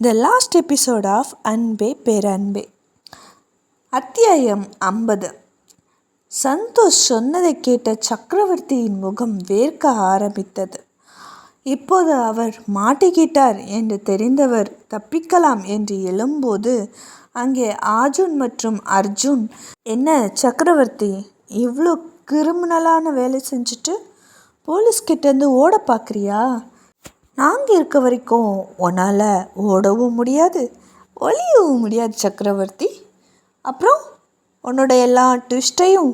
The last episode of அன்பே பேரன்பே அத்தியாயம் ஐம்பது. சந்தோஷ் சொன்னதை கேட்ட சக்கரவர்த்தியின் முகம் வேர்க்க ஆரம்பித்தது. இப்போது அவர் மாட்டிக்கிட்டார் என்று தெரிந்தவர் தப்பிக்கலாம் என்று எழும்போது அங்கே ஆஜுன் மற்றும் அர்ஜுன் என்ன சக்கரவர்த்தி இவ்வளோ கிரிமினலான வேலை செஞ்சுட்டு போலீஸ்கிட்டேருந்து ஓட பார்க்குறியா நாங்கள் இருக்க வரைக்கும் உன்னால் ஓடவும் முடியாது ஒளியவும் முடியாது சக்கரவர்த்தி. அப்புறம் உன்னோட எல்லா ட்விஸ்ட்டையும்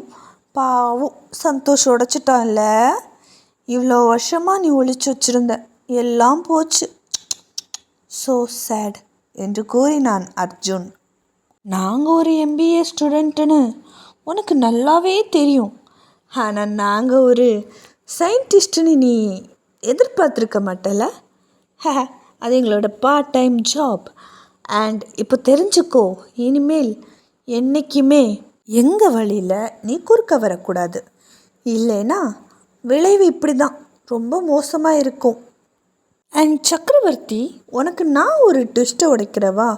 பாவம் சந்தோஷம் உடச்சிட்டான்ல. இவ்வளோ வருஷமாக நீ ஒழிச்சு வச்சிருந்த எல்லாம் போச்சு. ஸோ சேட் என்று கூறினான் அர்ஜுன். நாங்கள் ஒரு எம்பிஏ ஸ்டூடெண்ட்டுன்னு உனக்கு நல்லாவே தெரியும். ஆனால் நாங்கள் ஒரு சயின்டிஸ்ட்டுன்னு நீ எதிர்பார்த்துருக்க மாட்டல? அது எங்களோட பார்ட் டைம் ஜாப் அண்ட் இப்போ தெரிஞ்சுக்கோ இனிமேல் என்றைக்குமே எங்கள் வழியில் நீ குறுக்க வரக்கூடாது. இல்லைன்னா விளைவு இப்படி தான் ரொம்ப மோசமாக இருக்கும். அண்ட் சக்கரவர்த்தி உனக்கு நான் ஒரு ட்விஸ்ட்டை உடைக்கிறவா?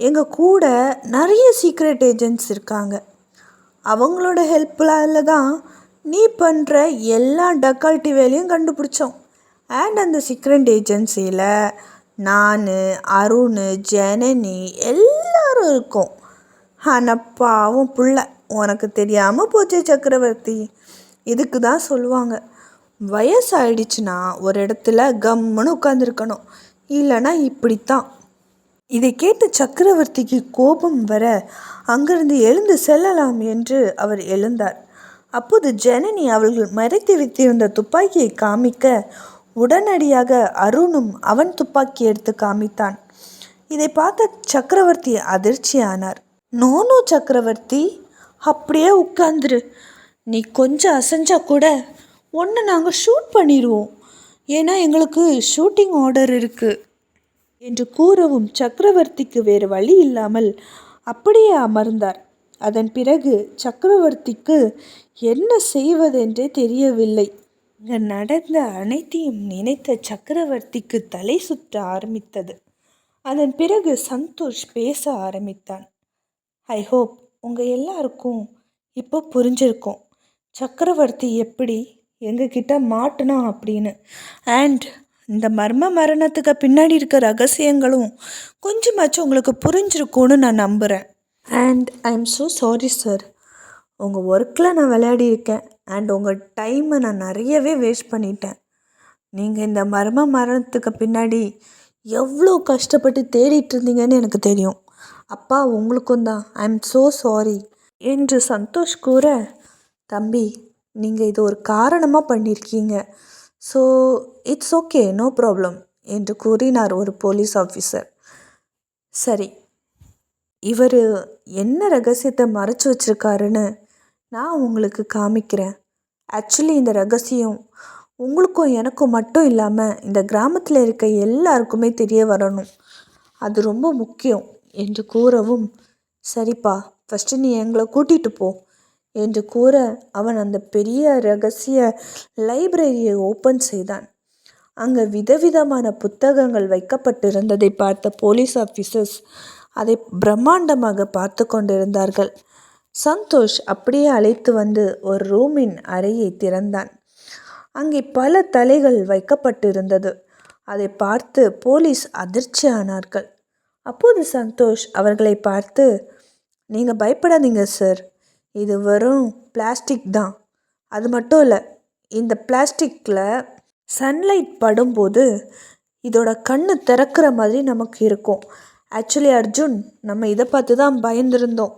எங்கள் கூட நிறைய சீக்ரெட் ஏஜென்ட்ஸ் இருக்காங்க. அவங்களோட ஹெல்ப்லால் தான் நீ பண்ணுற எல்லா டக்கால்ட்டி வேலையும் கண்டுபிடிச்சோம். அண்ட் அந்த சீக்ரெட் ஏஜென்சியில் நான் அருண் ஜனனி எல்லாரும் இருக்கோம். ஆனால் பாவம் புள்ள உனக்கு தெரியாமல் போச்சு சக்கரவர்த்தி. இதுக்கு தான் சொல்லுவாங்க. வயசாயிடுச்சுன்னா ஒரு இடத்துல கம்முன்னு உட்காந்துருக்கணும் இல்லைன்னா இப்படித்தான். இதை கேட்ட சக்கரவர்த்திக்கு கோபம் வர அங்கிருந்து எழுந்து செல்லலாம் என்று அவர் எழுந்தார். அப்போது ஜனனி அவர்கள் மறைத்து வைத்திருந்த துப்பாக்கியை காமிக்க உடனடியாக அருணும் அவன் துப்பாக்கி எடுத்து காமித்தான். இதை பார்த்த சக்கரவர்த்தி அதிர்ச்சியானார். நோனோ சக்கரவர்த்தி அப்படியே உட்காந்துரு நீ கொஞ்சம் அசைஞ்சா கூட ஒன்று நாங்கள் ஷூட் பண்ணிடுவோம் ஏன்னா எங்களுக்கு ஷூட்டிங் ஆர்டர் இருக்குது என்று கூறவும் சக்கரவர்த்திக்கு வேறு வழி இல்லாமல் அப்படியே அமர்ந்தார். அதன் பிறகு சக்கரவர்த்திக்கு என்ன செய்வதென்றே தெரியவில்லை. இங்கு நடந்த அனைத்தையும் நினைத்த சக்கரவர்த்திக்கு தலை சுற்ற ஆரம்பித்தது. அதன் பிறகு சந்தோஷ் பேச ஆரம்பித்தான். ஐ ஹோப் உங்கள் எல்லாருக்கும் இப்போ புரிஞ்சிருக்கும். சக்கரவர்த்தி எப்படி எங்ககிட்ட மாட்டினா அப்படின்னு. அண்ட் இந்த மர்ம மரணத்துக்கு பின்னாடி இருக்க ரகசியங்களும் கொஞ்சமாச்சும் உங்களுக்கு புரிஞ்சிருக்கும்னு நான் நம்புகிறேன் and I am so sorry sir உங்கள் ஒர்க்கில் நான் விளையாடியிருக்கேன் அண்ட் உங்கள் டைமை நான் நிறையவே வேஸ்ட் பண்ணிட்டேன். நீங்கள் இந்த மர்ம மரணத்துக்கு பின்னாடி எவ்வளோ கஷ்டப்பட்டு தேடிட்டு இருந்தீங்கன்னு எனக்கு தெரியும். அப்பா உங்களுக்கும் தான். ஐ எம் ஸோ சாரி என்று சந்தோஷ் கூற தம்பி நீங்கள் இது ஒரு காரணமாக பண்ணியிருக்கீங்க so it's okay no problem என்று கூறினார் ஒரு போலீஸ் ஆஃபீஸர் சரி இவர் என்ன ரகசியத்தை மறைச்சி வச்சிருக்காருன்னு நான் உங்களுக்கு காமிக்கிறேன். ஆக்சுவலி இந்த ரகசியம் உங்களுக்கும் எனக்கும் மட்டும் இல்லாமல் இந்த கிராமத்தில் இருக்க எல்லாருக்குமே தெரிய வரணும். அது ரொம்ப முக்கியம் என்று கூறவும் சரிப்பா ஃபஸ்ட்டு நீ எங்களை கூட்டிகிட்டு போ என்று கூற அவன் அந்த பெரிய ரகசிய லைப்ரரியை ஓப்பன் செய்தான். அங்கே விதவிதமான புத்தகங்கள் வைக்கப்பட்டிருந்ததை பார்த்த போலீஸ் ஆஃபீஸர்ஸ் அதை பிரம்மாண்டமாக பார்த்து கொண்டிருந்தார்கள். சந்தோஷ் அப்படியே அழைத்து வந்து ஒரு ரூமின் அறையை திறந்தான். அங்கே பல தலைகள் வைக்கப்பட்டிருந்தது. அதை பார்த்து போலீஸ் அதிர்ச்சி ஆனார்கள். அப்போது சந்தோஷ் அவர்களை பார்த்து நீங்கள் பயப்படாதீங்க சார். இது வெறும் பிளாஸ்டிக் தான். அது மட்டும் இல்லை இந்த பிளாஸ்டிக்கில் சன்லைட் படும்போது இதோட கண்ணு திறக்கிற மாதிரி நமக்கு இருக்கும். ஆக்சுவலி அர்ஜுன் நம்ம இதை பார்த்து தான் பயந்துருந்தோம்.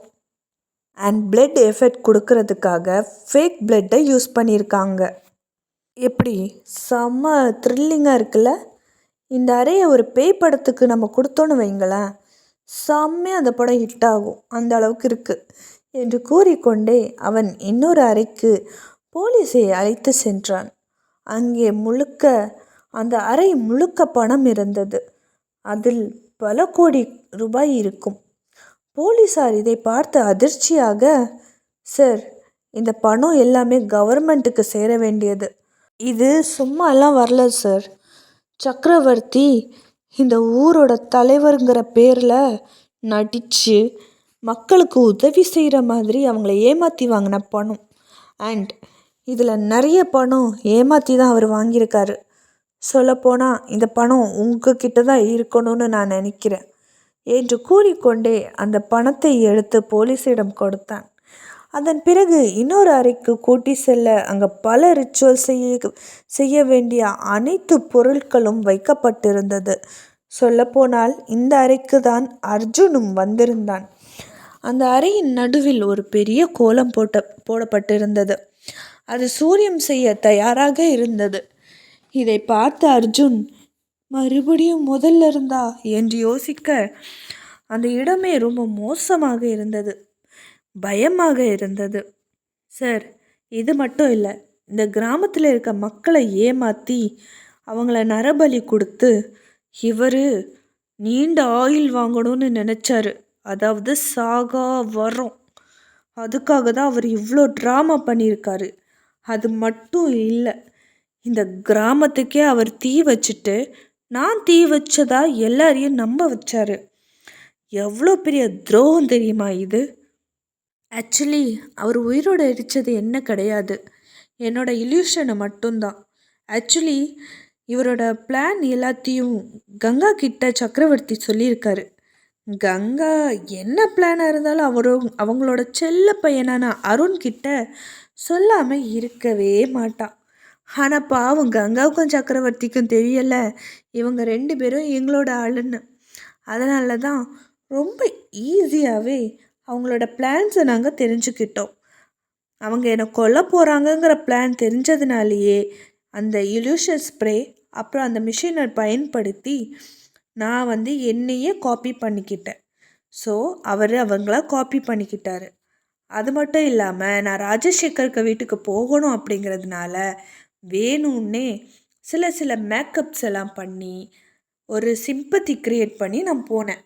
அண்ட் பிளட் எஃபெக்ட் கொடுக்கறதுக்காக ஃபேக் பிளட்டை யூஸ் பண்ணியிருக்காங்க. எப்படி? செம்ம த்ரில்லிங்காக இருக்குல்ல? இந்த அறையை ஒரு பேய் படத்துக்கு நம்ம கொடுத்தோன்னு வைங்களேன் செம்மையாக அந்த படம் ஹிட் ஆகும். அந்த அளவுக்கு இருக்குது என்று கூறிக்கொண்டே அவன் இன்னொரு அறைக்கு போலீஸை அழைத்து சென்றான். அங்கே முழுக்க அந்த அறை முழுக்க பணம் இருந்தது. அதில் பல கோடி ரூபாய் இருக்கும். போலீஸார் இதை பார்த்து அதிர்ச்சியாக சார் இந்த பணம் எல்லாமே கவர்மெண்ட்டுக்கு சேர வேண்டியது. இது சும்மா எல்லாம் வரல சார். சக்கரவர்த்தி இந்த ஊரோட தலைவருங்கிற பேரில் நடித்து மக்களுக்கு உதவி செய்கிற மாதிரி அவங்கள ஏமாற்றி வாங்கின பணம். அண்ட் இதில் நிறைய பணம் ஏமாற்றி தான் அவர் வாங்கியிருக்காரு. சொல்லப்போனால் இந்த பணம் உங்ககிட்ட தான் இருக்கணும்னு நான் நினைக்கிறேன் என்று கூறிக்கொண்டே அந்த பணத்தை எடுத்து போலீஸிடம் கொடுத்தான். அதன் பிறகு இன்னொரு அறைக்கு கூட்டி செல்ல அங்கே பல ரிச்சுவல் செய்ய செய்ய வேண்டிய அனைத்து பொருட்களும் வைக்கப்பட்டிருந்தது. சொல்லப்போனால் இந்த அறைக்கு தான் அர்ஜுனும் வந்திருந்தான். அந்த அறையின் நடுவில் ஒரு பெரிய கோலம் போட்ட போடப்பட்டிருந்தது. அது சூரியம் செய்ய தயாராக இருந்தது. இதை பார்த்த அர்ஜுன் மறுபடியும் முதல்ல இருந்தா? என்று யோசிக்க அந்த இடமே ரொம்ப மோசமாக இருந்தது. பயமாக இருந்தது. சார் இது மட்டும் இல்லை. இந்த கிராமத்தில் இருக்க மக்களை ஏமாற்றி அவங்கள நரபலி கொடுத்து இவர் நீண்ட ஆயில் வாங்கணும்னு நினச்சாரு. அதாவது சாகா வரோம் அதுக்காக தான் அவர் இவ்வளோ ட்ராமா பண்ணியிருக்காரு. அது மட்டும் இல்லை. இந்த கிராமத்துக்கே அவர் தீ வச்சுட்டு நான் தீ வச்சதா எல்லாரையும் நம்ப வச்சாரு. எவ்வளோ பெரிய துரோகம் தெரியுமா இது? ஆக்சுவலி அவர் உயிரோடு எரிச்சது என்ன கிடையாது. என்னோட இல்யூஷனை மட்டும்தான். ஆக்சுவலி இவரோட பிளான் எல்லாத்தையும் கங்கா கிட்ட சக்கரவர்த்தி சொல்லியிருக்காரு. கங்கா என்ன பிளானாக இருந்தாலும் அவரும் அவங்களோட செல்ல பையனான அருண் கிட்ட சொல்லாமல் இருக்கவே மாட்டான் ஆனால் பாவம் கங்காவுக்கும் சக்கரவர்த்திக்கும் தெரியலை. இவங்க ரெண்டு பேரும் எங்களோட ஆளுன்னு. அதனால தான் ரொம்ப ஈஸியாகவே அவங்களோட பிளான்ஸை நாங்கள் தெரிஞ்சுக்கிட்டோம். அவங்க என்னை கொல்ல போகிறாங்கங்கிற பிளான் தெரிஞ்சதுனாலேயே அந்த இல்யூஷன் ஸ்ப்ரே அப்புறம் அந்த மிஷினை பயன்படுத்தி நான் வந்து என்னையே காப்பி பண்ணிக்கிட்டேன். ஸோ அவர் அவங்கள காப்பி பண்ணிக்கிட்டாரு. அது மட்டும் இல்லாமல் நான் ராஜசேகருக்கு வீட்டுக்கு போகணும் அப்படிங்கிறதுனால வேணும்னே சில சில மேக்கப்ஸ் எல்லாம் பண்ணி ஒரு சிம்பத்தி க்ரியேட் பண்ணி நான் போனேன்.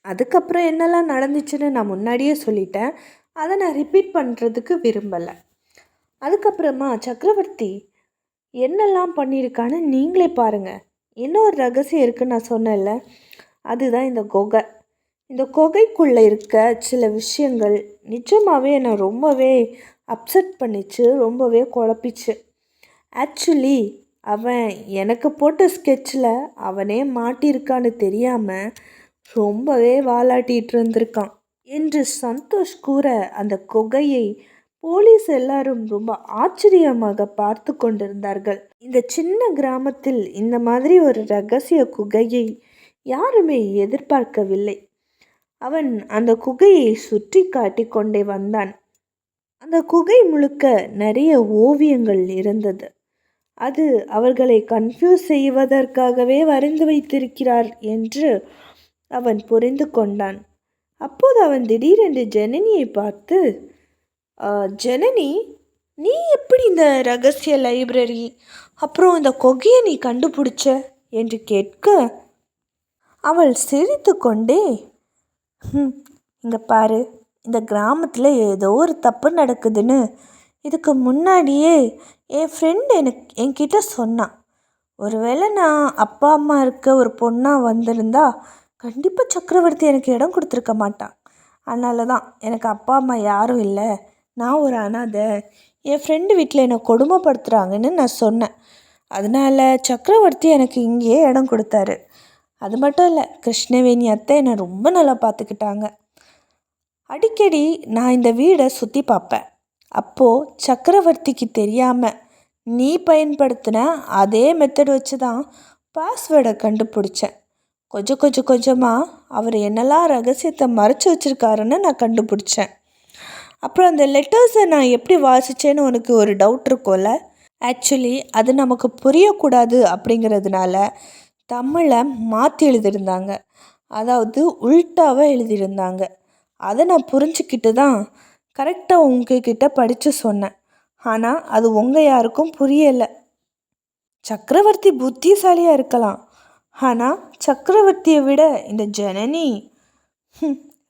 அதுக்கப்புறம் என்னெல்லாம் நடந்துச்சுன்னு நான் முன்னாடியே சொல்லிட்டேன். அதை நான் ரிப்பீட் பண்ணுறதுக்கு விரும்பலை. அதுக்கப்புறமா சக்கரவர்த்தி என்னெல்லாம் பண்ணியிருக்கான்னு நீங்களே பாருங்கள் இன்னொரு ரகசியம் இருக்குன்னு நான் சொன்னேன்ல. அதுதான் இந்த குகை. இந்த குகைக்குள்ளே இருக்க சில விஷயங்கள் நிஜமாகவே என்னை ரொம்பவே அப்செட் பண்ணிச்சு ரொம்பவே குழப்பிச்சு. ஆக்சுவலி அவன் எனக்கு போட்ட ஸ்கெட்சில் அவனே மாட்டியிருக்கான்னு தெரியாமல் ரொம்பவே வாலாட்டிகிட்டு இருந்திருக்கான். என்று சந்தோஷ் கூற அந்த குகையை போலீஸ் எல்லாரும் ரொம்ப ஆச்சரியமாக பார்த்து கொண்டிருந்தார்கள். இந்த சின்ன கிராமத்தில் இந்த மாதிரி ஒரு ரகசிய குகையை யாருமே எதிர்பார்க்கவில்லை. அவன் அந்த குகையை சுற்றி காட்டி கொண்டே வந்தான். அந்த குகை முழுக்க நிறைய ஓவியங்கள் இருந்தது. அது அவர்களை கன்ஃபியூஸ் செய்வதற்காகவே வரைந்து வைத்திருக்கிறார் என்று அவன் புரிந்து கொண்டான். அப்போது அவன் திடீரென்று ஜனனியை பார்த்து ஜனனி நீ எப்படி இந்த ரகசிய லைப்ரரி அப்புறம் இந்த கொகையை நீ கண்டுபிடிச்ச? என்று கேட்க அவள் சிரித்து கொண்டே இங்கே பாரு இந்த கிராமத்தில் ஏதோ ஒரு தப்பு நடக்குதுன்னு. இதுக்கு முன்னாடியே என் ஃப்ரெண்டு எனக்கு என்கிட்ட சொன்னான் ஒருவேளை நான் அப்பா அம்மா இருக்க ஒரு பொண்ணாக வந்திருந்தா கண்டிப்பாக சக்கரவர்த்தி எனக்கு இடம் கொடுத்துருக்க மாட்டான். அதனால தான் எனக்கு அப்பா அம்மா யாரும் இல்லை. நான் ஒரு அனாதை. என் ஃப்ரெண்டு வீட்டில் என்னை கொடுமைப்படுத்துகிறாங்கன்னு நான் சொன்னேன். அதனால் சக்கரவர்த்தி எனக்கு இங்கேயே இடம் கொடுத்தாரு. அது மட்டும் இல்லை கிருஷ்ணவேணி அத்தை என்னை ரொம்ப நல்லா பார்த்துக்கிட்டாங்க. அடிக்கடி நான் இந்த வீடை சுற்றி பார்ப்பேன். அப்போது சக்கரவர்த்திக்கு தெரியாமல் நீ பயன்படுத்தின அதே மெத்தட் வச்சு தான் பாஸ்வேர்டை கண்டுபிடிச்சேன். கொஞ்சம் கொஞ்சம் கொஞ்சமாக அவர் என்னெல்லாம் ரகசியத்தை மறைச்சி வச்சுருக்காருன்னு நான் கண்டுபிடிச்சேன். அப்புறம் அந்த லெட்டர்ஸை நான் எப்படி வாசித்தேன்னு உனக்கு ஒரு டவுட் இருக்கும்ல? ஆக்சுவலி அது நமக்கு புரியக்கூடாது அப்படிங்கிறதுனால தமிழை மாற்றி எழுதியிருந்தாங்க. அதாவது உள்டாவாக எழுதியிருந்தாங்க. அதை நான் புரிஞ்சுக்கிட்டு தான் கரெக்டாக உங்ககிட்ட படித்து சொன்னேன். ஆனால் அது உங்கள் யாருக்கும் புரியலை. சக்கரவர்த்தி புத்திசாலியாக இருக்கலாம். ஆனால் சக்கரவர்த்தியை விட இந்த ஜனனி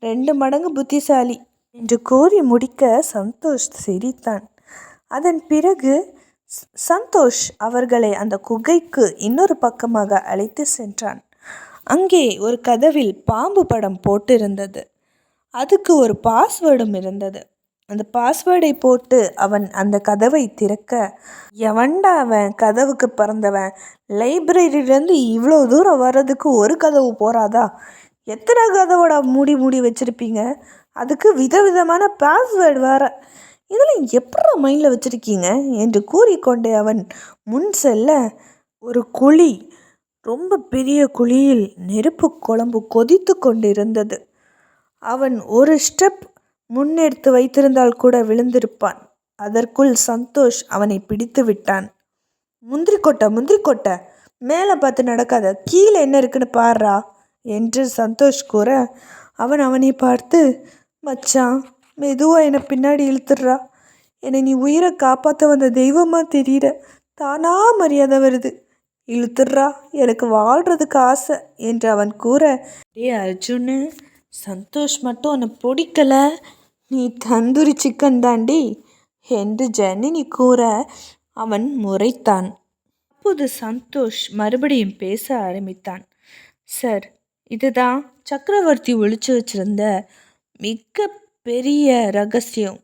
ரெண்டு மடங்கு புத்திசாலி என்று கூறி முடிக்க சந்தோஷ் சிரித்தான். அதன் பிறகு சந்தோஷ் அவர்களை அந்த குகைக்கு இன்னொரு பக்கமாக அழைத்து சென்றான். அங்கே ஒரு கதவில் பாம்பு படம் போட்டிருந்தது. அதுக்கு ஒரு பாஸ்வேர்டும் இருந்தது. அந்த பாஸ்வேர்டை போட்டு அவன் அந்த கதவை திறக்க எவன்டா அவன்? கதவுக்கு பிறந்தவன். லைப்ரரியிலேருந்து இவ்வளோ தூரம் வர்றதுக்கு ஒரு கதவு போகிறாதா எத்தனை கதவோட மூடி மூடி வச்சுருப்பீங்க? அதுக்கு விதவிதமான பாஸ்வேர்டு வேறு. இதெல்லாம் எப்படி மைண்டில் வச்சுருக்கீங்க? என்று கூறிக்கொண்டே அவன் முன் செல்ல ஒரு குழி ரொம்ப பெரிய குழியில் நெருப்பு குழம்பு கொதித்து கொண்டிருந்தது. அவன் ஒரு ஸ்டெப் முன்னெடுத்து வைத்திருந்தால் கூட விழுந்திருப்பான். அதற்குள் சந்தோஷ் அவனை பிடித்து விட்டான். முந்திரி முந்திரிக்கொட்டை முந்திரி மேலே பார்த்து நடக்காத கீழே என்ன இருக்குன்னு பாடுறா என்று சந்தோஷ் கூற அவன் அவனை பார்த்து மச்சான் மெதுவாக என்னை பின்னாடி இழுத்துடுறா. என்னை நீ உயிரை காப்பாற்ற வந்த தெய்வமாக தெரியுற தானா மரியாதை வருது. இழுத்துடுறா. எனக்கு வாழ்கிறதுக்கு ஆசை என்று அவன் கூற டே அர்ஜுனு சந்தோஷ் மட்டும் உன்னை பிடிக்கலை. நீ தந்தூரி சிக்கன் தாண்டி? என்று ஜனனி கூற அவன் முறைத்தான். அப்போது சந்தோஷ் மறுபடியும் பேச ஆரம்பித்தான். சார் இதுதான் சக்கரவர்த்தி ஒழிச்சு வச்சிருந்த மிக பெரிய ரகசியம்.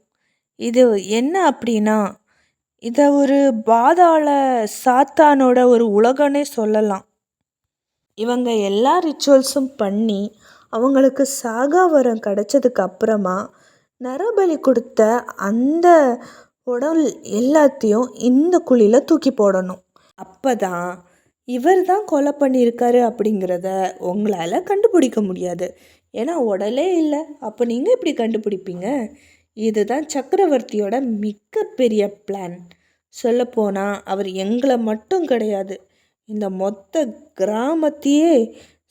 இது என்ன அப்படின்னா இதை ஒரு பாதாள சாத்தானோட ஒரு உலகனே சொல்லலாம். இவங்க எல்லா ரிச்சுவல்ஸும் பண்ணி அவங்களுக்கு சாகாவரம் கிடச்சதுக்கு அப்புறமா நரபலி கொடுத்த அந்த உடல் எல்லாத்தையும் இந்த குழியில் தூக்கி போடணும். அப்போ தான் இவர் தான் கொலை பண்ணியிருக்காரு அப்படிங்கிறத உங்களால் கண்டுபிடிக்க முடியாது. ஏன்னா உடலே இல்லை. அப்போ நீங்கள் எப்படி கண்டுபிடிப்பீங்க? இதுதான் சக்கரவர்த்தியோட மிகப்பெரிய பிளான் சொல்லப்போனால் அவர் எங்களை மட்டும் கிடையாது. இந்த மொத்த கிராமத்தையே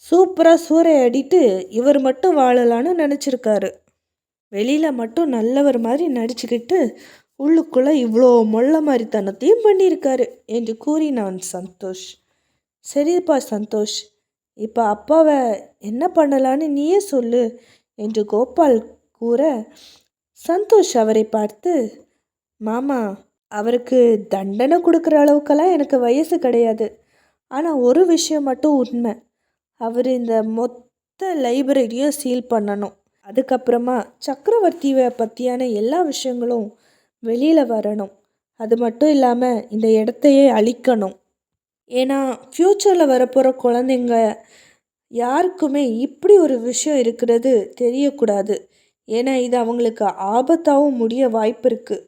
சூப்பராக சூறையாடிட்டு இவர் மட்டும் வாழலான்னு நினச்சிருக்காரு. வெளியில் மட்டும் நல்லவர் மாதிரி நடிச்சுக்கிட்டு உள்ளுக்குள்ளே இவ்வளோ மொள்ள மாதிரித்தனத்தையும் பண்ணியிருக்காரு என்று கூறினான் சந்தோஷ். சரிப்பா சந்தோஷ் இப்போ அப்பாவை என்ன பண்ணலான்னு நீயே சொல்லு என்று கோபால் கூற சந்தோஷ் அவரை பார்த்து மாமா அவருக்கு தண்டனை கொடுக்குற அளவுக்கெல்லாம் எனக்கு வயசு கிடையாது. ஆனால் ஒரு விஷயம் மட்டும் உண்மை. அவர் இந்த மொத்த லைப்ரரியும் சீல் பண்ணணும். அதுக்கப்புறமா சக்கரவர்த்தியை பற்றியான எல்லா விஷயங்களும் வெளியில் வரணும். அது மட்டும் இல்லாமல் இந்த இடத்தையே அழிக்கணும். ஏன்னா ஃப்யூச்சரில் வரப்போகிற குழந்தைங்க யாருக்குமே இப்படி ஒரு விஷயம் இருக்கிறது தெரியக்கூடாது. ஏன்னா இது அவங்களுக்கு ஆபத்தாகவும் முடிய வாய்ப்பு இருக்குது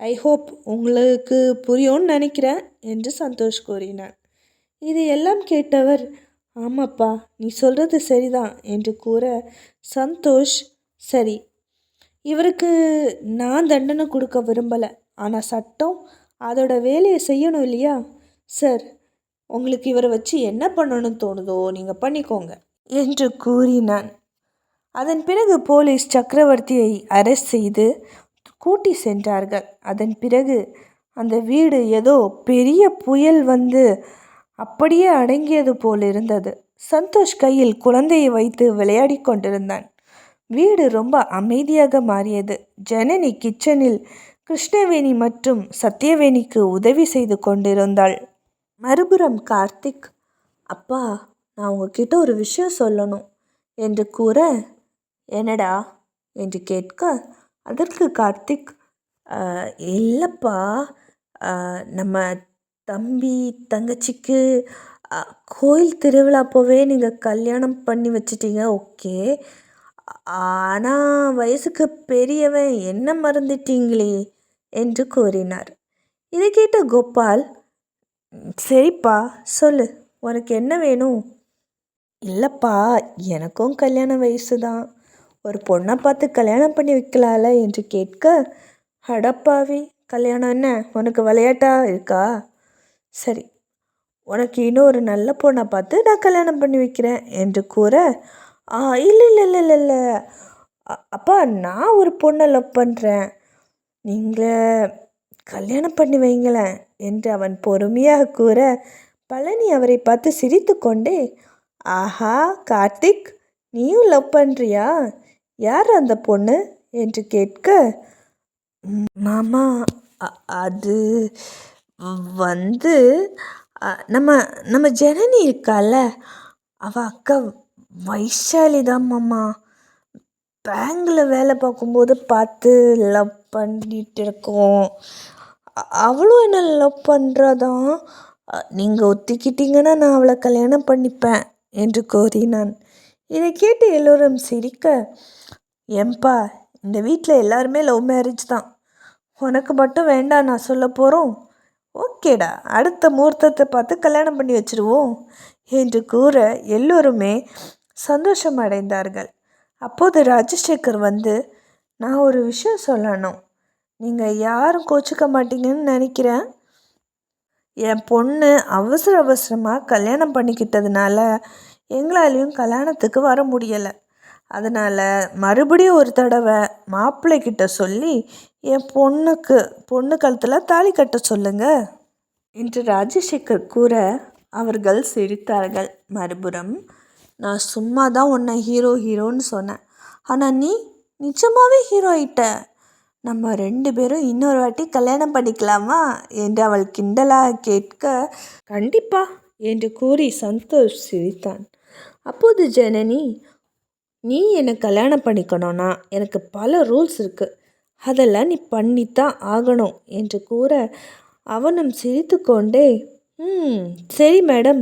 ஐ ஹோப் உங்களுக்கு புரியும்னு நினைக்கிறேன் என்று சந்தோஷ் கூறினார். இது எல்லாம் கேட்டவர் ஆமாப்பா நீ சொல்கிறது சரிதான் என்று கூற சந்தோஷ் சரி இவருக்கு நான் தண்டனை கொடுக்க விரும்பலை. ஆனால் சட்டம் அதோட வேலையை செய்யணும் இல்லையா? சார் உங்களுக்கு இவரை வச்சு என்ன பண்ணணும்னு தோணுதோ நீங்கள் பண்ணிக்கோங்க என்று கூறினான். அதன் பிறகு போலீஸ் சக்கரவர்த்தியை அரெஸ்ட் செய்து கூட்டி சென்றார்கள். அதன் பிறகு அந்த வீடு ஏதோ பெரிய புயல் வந்து அப்படியே அடங்கியது போல் இருந்தது. சந்தோஷ் கையில் குழந்தையை வைத்து விளையாடி கொண்டிருந்தான். வீடு ரொம்ப அமைதியாக மாறியது. ஜனனி கிச்சனில் கிருஷ்ணவேணி மற்றும் சத்யவேணிக்கு உதவி செய்து கொண்டிருந்தாள். மறுபுறம் கார்த்திக் அப்பா நான் உங்ககிட்ட ஒரு விஷயம் சொல்லணும் என்று கூற என்னடா? என்று கேட்க அதற்கு கார்த்திக் இல்லைப்பா நம்ம தம்பி தங்கச்சிக்கு கோயில் திருவிழா அப்போவே நீங்கள் கல்யாணம் பண்ணி வச்சிட்டீங்க ஓகே. ஆனால் வயசுக்கு பெரியவன் என்ன மறந்துட்டீங்களே என்று கூறினார். இதை கேட்ட கோபால் சரிப்பா சொல்லு உனக்கு என்ன வேணும்? இல்லைப்பா எனக்கும் கல்யாண வயசு தான் ஒரு பொண்ணை பார்த்து கல்யாணம் பண்ணி வைக்கலாம்ல என்று கேட்க அடப்பாவி கல்யாணம் என்ன? உனக்கு விளையாட்டா இருக்கா? சரி உனக்கு இன்னும் ஒரு நல்ல பொண்ணை பார்த்து நான் கல்யாணம் பண்ணி வைக்கிறேன் என்று கூற ஆ இல்லை இல்லை இல்லை இல்லை இல்லை. அப்பா நான் ஒரு பொண்ணை லவ் பண்ணுறேன் நீங்கள் கல்யாணம் பண்ணி வைங்களேன் என்று அவன் பொறுமையாக கூற பழனி அவரை பார்த்து சிரித்து கொண்டே ஆஹா கார்த்திக் நீயும் லவ் பண்ணுறியா யார் அந்த பொண்ணு? என்று கேட்க மாமா அது வந்து நம்ம நம்ம ஜனனி இருக்கால அவள் அக்கா வைஷாலி தான் மாமா பேங்கில் வேலை பார்க்கும்போது பார்த்து லவ் பண்ணிட்டு இருக்கோம். அவளும் என்ன லவ் பண்ணுறாதான் நீங்கள் ஒத்திக்கிட்டீங்கன்னா நான் அவளை கல்யாணம் பண்ணிப்பேன் என்று கோரினான் இதை கேட்டு எல்லோரும் சிரிக்க எம்பா இந்த வீட்டில் எல்லாருமே லவ் மேரேஜ் தான். உனக்கு மட்டும் வேண்டாம் நான் சொல்ல போகிறோம் ஓகேடா அடுத்த முகூர்த்தத்தை பார்த்து கல்யாணம் பண்ணி வச்சிருவோம் என்று கூற எல்லோருமே சந்தோஷம் அடைந்தார்கள் அப்போது ராஜசேகர் வந்து நான் ஒரு விஷயம் சொல்லணும். நீங்கள் யாரும் கோச்சிக்க மாட்டீங்கன்னு நினைக்கிறேன். என் பொண்ணு அவசர அவசரமாக கல்யாணம் பண்ணிக்கிட்டதுனால எங்களாலையும் கல்யாணத்துக்கு வர முடியலை. அதனால் மறுபடியும் ஒரு தடவை மாப்பிள்ளைக்கிட்ட சொல்லி என் பொண்ணுக்கு பொண்ணு கழுத்தில் தாலி கட்ட சொல்லுங்க. என்று ராஜசேகர் கூற அவர்கள் சிரித்தார்கள். மறுபுறம் நான் சும்மா தான் உன்னை ஹீரோ ஹீரோன்னு சொன்னேன். ஆனால் நீ நிஜமாகவே ஹீரோ ஆயிட்ட. நம்ம ரெண்டு பேரும் இன்னொரு வாட்டி கல்யாணம் பண்ணிக்கலாமா? என்று அவள் கிண்டலாக கேட்க கண்டிப்பா என்று கூறி சந்தோஷ் சிரித்தான். அப்போது ஜனனி நீ என்னை கல்யாணம் பண்ணிக்கணும்னா எனக்கு பல ரூல்ஸ் இருக்குது அதெல்லாம் நீ பண்ணித்தான் ஆகணும் என்று கூற அவனும் சிரித்துக்கொண்டே ம் சரி மேடம்.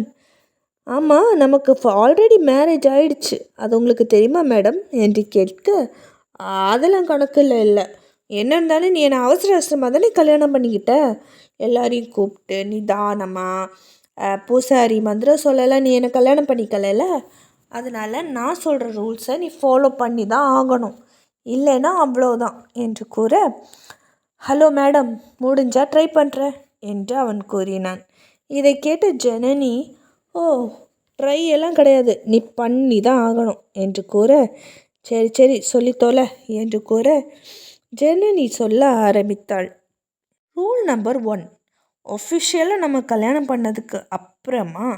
ஆமாம் நமக்கு ஆல்ரெடி மேரேஜ் ஆயிடுச்சு. அது உங்களுக்கு தெரியுமா மேடம்? என்று கேட்க அதெல்லாம் கணக்கில் இல்லை. என்ன இருந்தாலும் நீ என்னை அவசர அவசரமாக தானே கல்யாணம் பண்ணிக்கிட்ட? எல்லாரையும் கூப்பிட்டு நிதானமாக பூசாரி மந்திரம் சொல்லலை. நீ என்னை கல்யாணம் பண்ணிக்கலைல அதனால் நான் சொல்கிற ரூல்ஸை நீ ஃபாலோ பண்ணி தான் ஆகணும். இல்லைன்னா அவ்வளோதான் என்று கூற ஹலோ மேடம் முடிஞ்சா ட்ரை பண்ணுறேன் என்று அவன் கூறினான். இதை கேட்டு ஜனனி ஓ ட்ரை எல்லாம் கிடையாது நீ பண்ணி தான் ஆகணும் என்று கூற சரி சரி சொல்லித்தோல என்று கூற ஜனனி சொல்ல ஆரம்பித்தாள். ரூல் நம்பர் ஒன் ஒஃபிஷியலாக நம்ம கல்யாணம் பண்ணதுக்கு அப்புறமா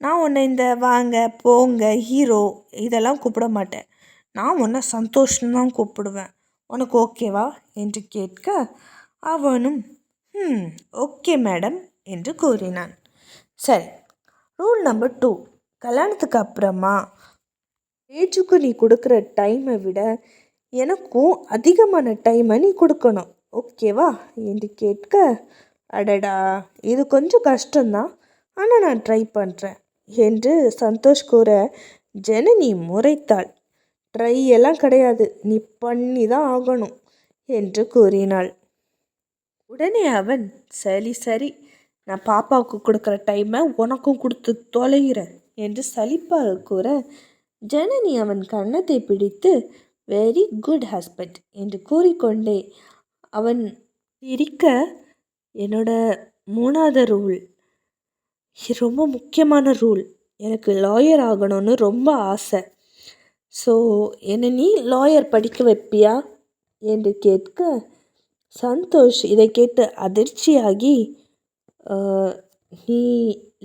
நான் உன்னை இந்த வாங்க போங்க ஹீரோ இதெல்லாம் கூப்பிட மாட்டேன் நான் உன்னை சந்தோஷம் தான் கூப்பிடுவேன். உனக்கு ஓகேவா? என்று கேட்க அவனும் ம் ஓகே மேடம் என்று கூறினான். சரி ரூல் நம்பர் டூ. கல்யாணத்துக்கு அப்புறமா ஏஜுக்கு நீ கொடுக்குற டைமை விட எனக்கும் அதிகமான டைமை நீ கொடுக்கணும். ஓகேவா? என்று கேட்க அடடா இது கொஞ்சம் கஷ்டம்தான். ஆனால் நான் ட்ரை பண்ணுறேன் என்று சந்தோஷ் கூற ஜனனி முறைத்தாள். ட்ரை எல்லாம் கிடையாது. நீ பண்ணி தான் ஆகணும் என்று கூறினாள். உடனே அவன் சரி சரி. நான் பாப்பாவுக்கு கொடுக்குற டைமை உனக்கும் கொடுத்து தொலைகிறேன் என்று சலிப்பாக கூற ஜனனி அவன் கன்னத்தை பிடித்து வெரி குட் ஹஸ்பண்ட் என்று கூறிக்கொண்டே அவன் பிரிக்க என்னோட மூணாவது ரூல். ரொம்ப முக்கியமான ரூல் எனக்கு லாயர் ஆகணும்னு ரொம்ப ஆசை. ஸோ என்னை நீ லாயர் படிக்க வைப்பியா? என்று கேட்க சந்தோஷ் இதை கேட்டு அதிர்ச்சியாகி நீ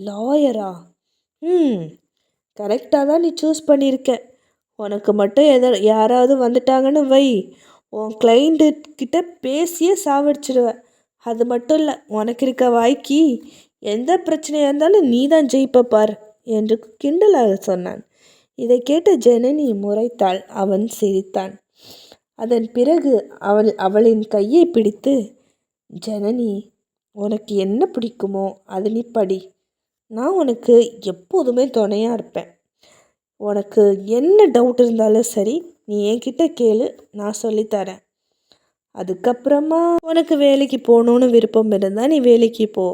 லாயரா ம் கரெக்டாக தான் நீ சூஸ் பண்ணியிருக்க. உனக்கு மட்டும் எத யாராவது வந்துட்டாங்கன்னு வை. உன் கிளைண்ட்டு கிட்ட பேசியே சாவடிச்சிடுவேன் அது மட்டும் இல்லை உனக்கு இருக்க வாய்க்கு எந்த பிரச்சனையாக இருந்தாலும் நீ தான் ஜெயிப்ப பார் என்று கிண்டலாக சொன்னான். இதை கேட்ட ஜனனி முறைத்தாள். அவன் சிரித்தான். அதன் பிறகு அவள் அவளின் கையை பிடித்து ஜனனி உனக்கு என்ன பிடிக்குமோ அது நீ படி. நான் உனக்கு எப்போதுமே துணையாக இருப்பேன். உனக்கு என்ன டவுட் இருந்தாலும் சரி நீ என்கிட்ட கேளு. நான் சொல்லித்தரேன் அதுக்கப்புறமா உனக்கு வேலைக்கு போகணுன்னு விருப்பம் இருந்தால் நீ வேலைக்கு போ.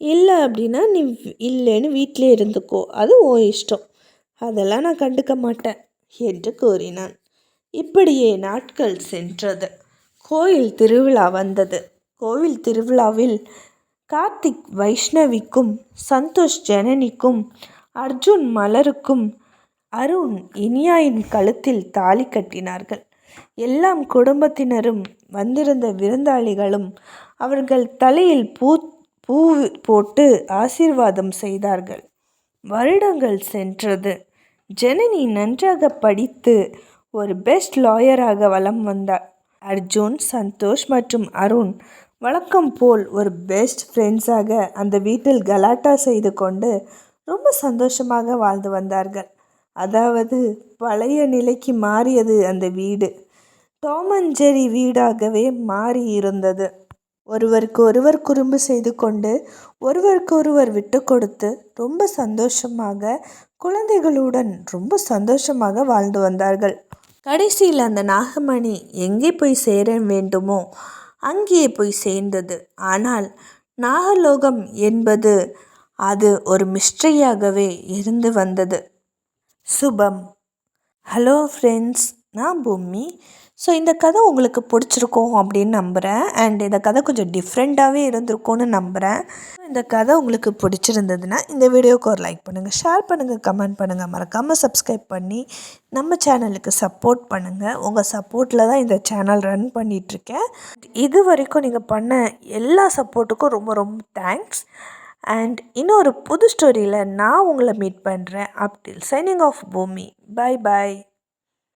இல்லை அப்படின்னா நீ இல்லைன்னு வீட்டிலே இருந்துக்கோ. அது ஓ இஷ்டம். அதெல்லாம் நான் கண்டுக்க மாட்டேன் என்று கூறினான். இப்படியே நாட்கள் சென்றது. கோயில் திருவிழா வந்தது. கோவில் திருவிழாவில் கார்த்திக் வைஷ்ணவிக்கும் சந்தோஷ் ஜனனிக்கும் அர்ஜுன் மலருக்கும் அருண் இனியாயின் கழுத்தில் தாலி கட்டினார்கள். எல்லாம் குடும்பத்தினரும் வந்திருந்த விருந்தாளிகளும் அவர்கள் தலையில் பூ பூ போட்டு ஆசீர்வாதம் செய்தார்கள். வருடங்கள் சென்றது. ஜனனி நன்றாக படித்து ஒரு பெஸ்ட் லாயராக வலம் வந்தார். அர்ஜுன் சந்தோஷ் மற்றும் அருண் வழக்கம் போல் ஒரு பெஸ்ட் ஃப்ரெண்ட்ஸாக அந்த வீட்டில் கலாட்டா செய்து கொண்டு ரொம்ப சந்தோஷமாக வாழ்ந்து வந்தார்கள். அதாவது பழைய நிலைக்கு மாறியது அந்த வீடு. டாமஞ்சேரி வீடாகவே மாறி இருந்தது ஒருவருக்கு ஒருவர் குறும்பு செய்து கொண்டு ஒருவருக்கு ஒருவர் விட்டு கொடுத்து ரொம்ப சந்தோஷமாக குழந்தைகளுடன் ரொம்ப சந்தோஷமாக வாழ்ந்து வந்தார்கள். கடைசியில் அந்த நாகமணி எங்கே போய் சேர வேண்டுமோ அங்கேயே போய் சேர்ந்தது. ஆனால் நாகலோகம் என்பது அது ஒரு மிஸ்ட்ரியாகவே இருந்து வந்தது. சுபம். ஹலோ ஃப்ரெண்ட்ஸ் நான் பூமி. ஸோ இந்த கதை உங்களுக்கு பிடிச்சிருக்கும் அப்படின்னு நம்புகிறேன் அண்ட் இந்த கதை கொஞ்சம் டிஃப்ரெண்ட்டாகவே இருந்திருக்கும்னு நம்புகிறேன் இந்த கதை உங்களுக்கு பிடிச்சிருந்ததுன்னா இந்த வீடியோவுக்கு ஒரு லைக் பண்ணுங்கள் ஷேர் பண்ணுங்கள் கமெண்ட் பண்ணுங்கள் மறக்காமல் சப்ஸ்கிரைப் பண்ணி நம்ம சேனலுக்கு சப்போர்ட் பண்ணுங்கள் உங்கள் சப்போர்ட்டில் தான் இந்த சேனல் ரன் பண்ணிகிட்ருக்கேன் இது வரைக்கும் நீங்கள் பண்ண எல்லா சப்போர்ட்டுக்கும் ரொம்ப ரொம்ப தேங்க்ஸ் அண்ட் இன்னொரு புது ஸ்டோரியில் நான் உங்களை மீட் பண்ணுறேன் அப்டில் signing off Bhoomi. Bye bye